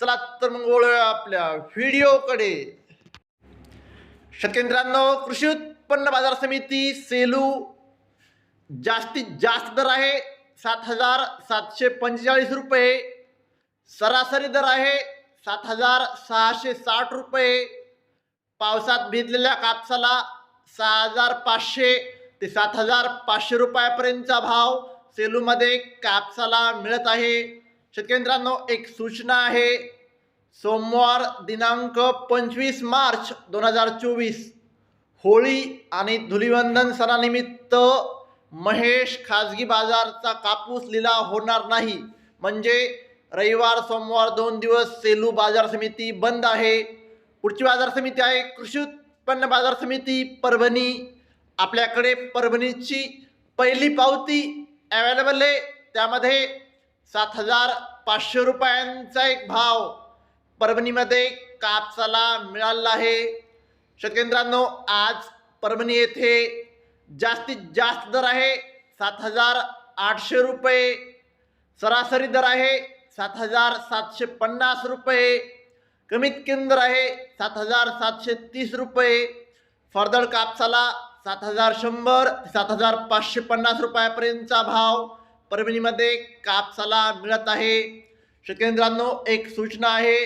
चला तर मग वळूया आपल्या व्हिडिओकडे शेतकरी कृषी उत्पन्न बाजार समिती सेलू जास्तीत जास्त दर आहे सात हजार सातशे पंचेचाळीस रुपये. सरासरी दर आहे सात हजार सहाशे साठ रुपये. पावसात भिजलेल्या कापसाला सहा हजार पाचशे ते सात हजार पाचशे रुपयापर्यंतचा भाव सेलूमध्ये कापसाला मिळत आहे. शेतकरी मित्रांनो एक सूचना आहे. सोमवार दिनांक पंचवीस मार्च दोन हजार चोवीस होळी आणि धुलिवंदन सणानिमित्त महेश खाजगी बाजारचा कापूस लिलाव होणार नाही. म्हणजे रविवार सोमवार दोन दिवस सेलू बाजार समिती बंद आहे. पुढची बाजार समिती आहे कृषी उत्पन्न बाजार समिती परभणी. आपल्याकडे परभणीची पहिली पावती अवेलेबल आहे. त्यामध्ये सात हजार पाचशे रुपयांचा एक भाव परभणीमध्ये कापसाला मिळाला आहे. शेतकऱ्यांनो आज परभणी येथे जास्तीत जास्त दर आहे. सात हजार आठशे रुपये. सरासरी दर आहे सात हजार सातशे पन्नास रुपये. कमीत कमी दर आहे सात हजार सातशे तीस रुपये. फरदळ कापसाला सात हजार शंभर सात हजार पाचशे पन्नास रुपयापर्यंतचा भाव. परभणीमध्ये कापसाला मिळत आहे. शेतकऱ्यांनो एक सूचना आहे.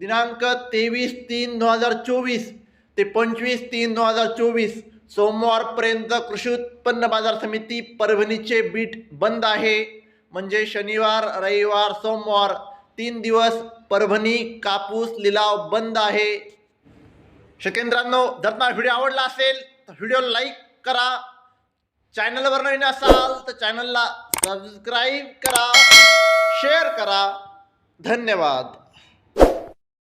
दिनांक तेवीस तीन दोन हजार चोवीस ते पंचवीस तीन दोन हजार चोवीस सोमवारपर्यंत कृषी उत्पन्न बाजार समिती परभणीचे बीट बंद आहे. म्हणजे शनिवार रविवार सोमवार तीन दिवस परभणी कापूस लिलाव बंद आहे. शकेंद्रांनो जर तुम्हाला व्हिडिओ आवडला असेल तर व्हिडिओ लाईक करा. चॅनलवर नवीन असाल तर चॅनलला सबस्क्राईब करा शेअर करा. धन्यवाद.